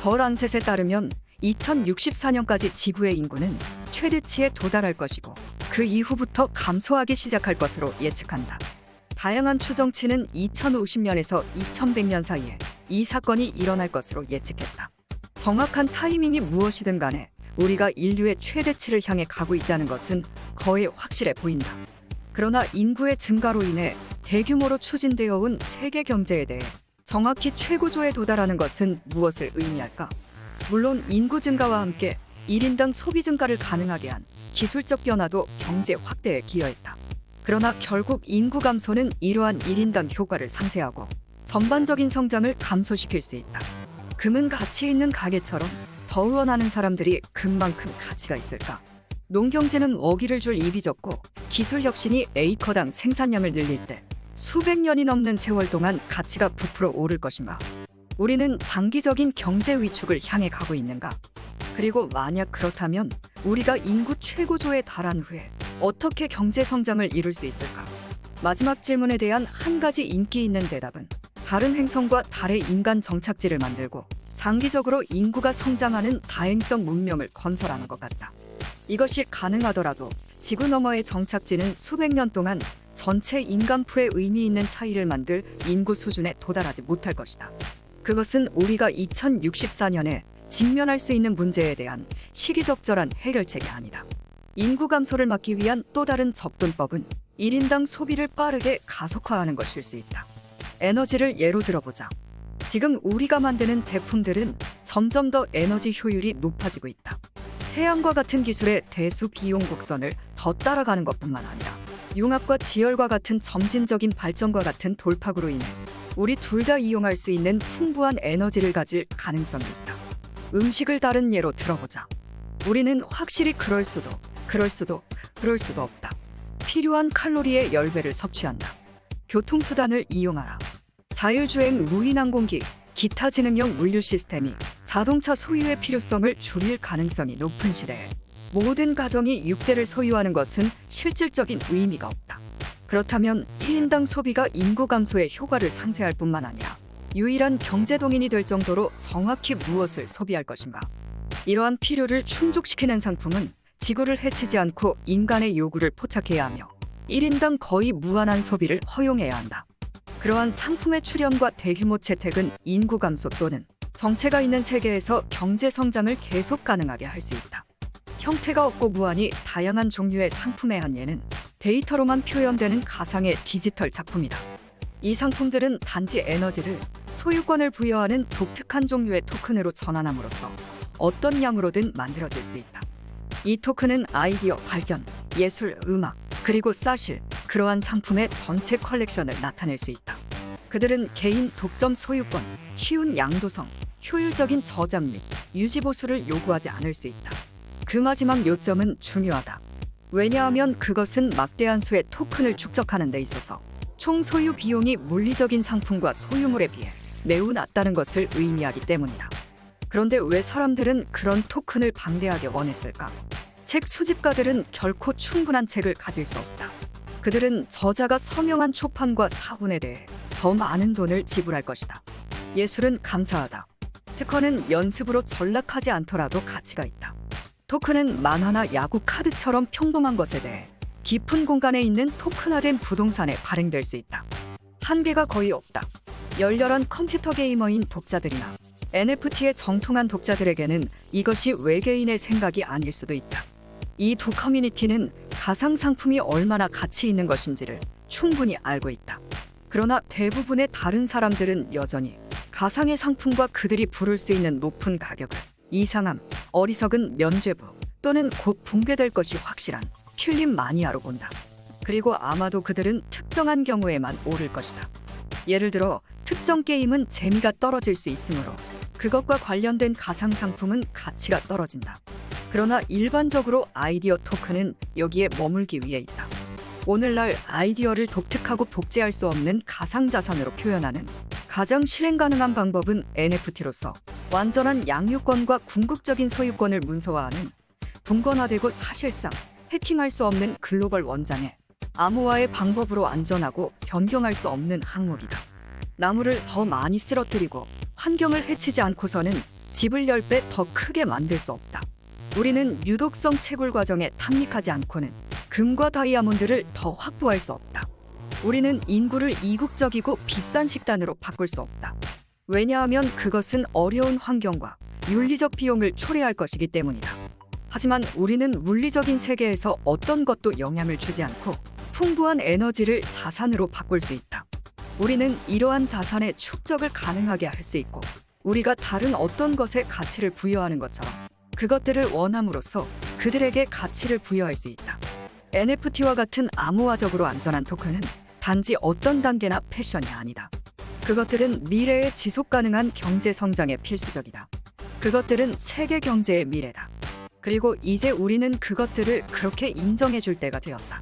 더 란셋에 따르면 2064년까지 지구의 인구는 최대치에 도달할 것이고 그 이후부터 감소하기 시작할 것으로 예측한다. 다양한 추정치는 2050년에서 2100년 사이에 이 사건이 일어날 것으로 예측했다. 정확한 타이밍이 무엇이든 간에 우리가 인류의 최대치를 향해 가고 있다는 것은 거의 확실해 보인다. 그러나 인구의 증가로 인해 대규모로 추진되어 온 세계 경제에 대해 정확히 최고조에 도달하는 것은 무엇을 의미할까? 물론 인구 증가와 함께 1인당 소비 증가를 가능하게 한 기술적 변화도 경제 확대에 기여했다. 그러나 결국 인구 감소는 이러한 1인당 효과를 상쇄하고 전반적인 성장을 감소시킬 수 있다. 금은 가치 있는 가게처럼 더 원하는 사람들이 금만큼 가치가 있을까? 농경제는 먹이를 줄 입이 적고 기술 혁신이 에이커당 생산량을 늘릴 때 수백 년이 넘는 세월 동안 가치가 부풀어 오를 것인가? 우리는 장기적인 경제 위축을 향해 가고 있는가? 그리고 만약 그렇다면 우리가 인구 최고조에 달한 후에 어떻게 경제 성장을 이룰 수 있을까? 마지막 질문에 대한 한 가지 인기 있는 대답은 다른 행성과 달의 인간 정착지를 만들고 장기적으로 인구가 성장하는 다행성 문명을 건설하는 것 같다. 이것이 가능하더라도 지구 너머의 정착지는 수백 년 동안 전체 인간푸의 의미 있는 차이를 만들 인구 수준에 도달하지 못할 것이다. 그것은 우리가 2064년에 직면할 수 있는 문제에 대한 시기적절한 해결책이 아니다. 인구 감소를 막기 위한 또 다른 접근법은 1인당 소비를 빠르게 가속화하는 것일 수 있다. 에너지를 예로 들어보자. 지금 우리가 만드는 제품들은 점점 더 에너지 효율이 높아지고 있다. 태양과 같은 기술의 대수 비용 곡선을 더 따라가는 것뿐만 아니라 융합과 지열과 같은 점진적인 발전과 같은 돌파구로 인해 우리 둘 다 이용할 수 있는 풍부한 에너지를 가질 가능성이 있다. 음식을 다른 예로 들어보자. 우리는 확실히 그럴 수도, 그럴 수도, 그럴 수도 없다. 필요한 칼로리의 10배를 섭취한다. 교통수단을 이용하라. 자율주행 무인 항공기, 기타 지능형 물류 시스템이 자동차 소유의 필요성을 줄일 가능성이 높은 시대에 모든 가정이 6대를 소유하는 것은 실질적인 의미가 없다. 그렇다면 1인당 소비가 인구 감소의 효과를 상쇄할 뿐만 아니라 유일한 경제 동인이 될 정도로 정확히 무엇을 소비할 것인가? 이러한 필요를 충족시키는 상품은 지구를 해치지 않고 인간의 요구를 포착해야 하며 1인당 거의 무한한 소비를 허용해야 한다. 그러한 상품의 출현과 대규모 채택은 인구 감소 또는 정체가 있는 세계에서 경제 성장을 계속 가능하게 할 수 있다. 형태가 없고 무한히 다양한 종류의 상품의 한 예는 데이터로만 표현되는 가상의 디지털 작품이다. 이 상품들은 단지 에너지를 소유권을 부여하는 독특한 종류의 토큰으로 전환함으로써 어떤 양으로든 만들어질 수 있다. 이 토큰은 아이디어, 발견, 예술, 음악, 그리고 사실, 그러한 상품의 전체 컬렉션을 나타낼 수 있다. 그들은 개인 독점 소유권, 쉬운 양도성, 효율적인 저장 및 유지 보수를 요구하지 않을 수 있다. 그 마지막 요점은 중요하다. 왜냐하면 그것은 막대한 수의 토큰을 축적하는 데 있어서 총 소유 비용이 물리적인 상품과 소유물에 비해 매우 낮다는 것을 의미하기 때문이다. 그런데 왜 사람들은 그런 토큰을 방대하게 원했을까? 책 수집가들은 결코 충분한 책을 가질 수 없다. 그들은 저자가 서명한 초판과 사본에 대해 더 많은 돈을 지불할 것이다. 예술은 감사하다. 특허는 연습으로 전락하지 않더라도 가치가 있다. 토큰은 만화나 야구 카드처럼 평범한 것에 대해 깊은 공간에 있는 토큰화된 부동산에 발행될 수 있다. 한계가 거의 없다. 열렬한 컴퓨터 게이머인 독자들이나 NFT의 정통한 독자들에게는 이것이 외계인의 생각이 아닐 수도 있다. 이 두 커뮤니티는 가상 상품이 얼마나 가치 있는 것인지를 충분히 알고 있다. 그러나 대부분의 다른 사람들은 여전히 가상의 상품과 그들이 부를 수 있는 높은 가격을 이상함, 어리석은 면죄부 또는 곧 붕괴될 것이 확실한 필름 마니아로 본다. 그리고 아마도 그들은 특정한 경우에만 오를 것이다. 예를 들어 특정 게임은 재미가 떨어질 수 있으므로 그것과 관련된 가상 상품은 가치가 떨어진다. 그러나 일반적으로 아이디어 토큰은 여기에 머물기 위해 있다. 오늘날 아이디어를 독특하고 복제할 수 없는 가상 자산으로 표현하는 가장 실행 가능한 방법은 NFT로서 완전한 양육권과 궁극적인 소유권을 문서화하는 분권화되고 사실상 해킹할 수 없는 글로벌 원장에 암호화의 방법으로 안전하고 변경할 수 없는 항목이다. 나무를 더 많이 쓰러뜨리고 환경을 해치지 않고서는 집을 10배 더 크게 만들 수 없다. 우리는 유독성 채굴 과정에 탐닉하지 않고는 금과 다이아몬드를 더 확보할 수 없다. 우리는 인구를 이국적이고 비싼 식단으로 바꿀 수 없다. 왜냐하면 그것은 어려운 환경과 윤리적 비용을 초래할 것이기 때문이다. 하지만 우리는 물리적인 세계에서 어떤 것도 영향을 주지 않고 풍부한 에너지를 자산으로 바꿀 수 있다. 우리는 이러한 자산의 축적을 가능하게 할 수 있고 우리가 다른 어떤 것에 가치를 부여하는 것처럼 그것들을 원함으로써 그들에게 가치를 부여할 수 있다. NFT와 같은 암호화적으로 안전한 토큰은 단지 어떤 단계나 패션이 아니다. 그것들은 미래의 지속 가능한 경제 성장에 필수적이다. 그것들은 세계 경제의 미래다. 그리고 이제 우리는 그것들을 그렇게 인정해 줄 때가 되었다.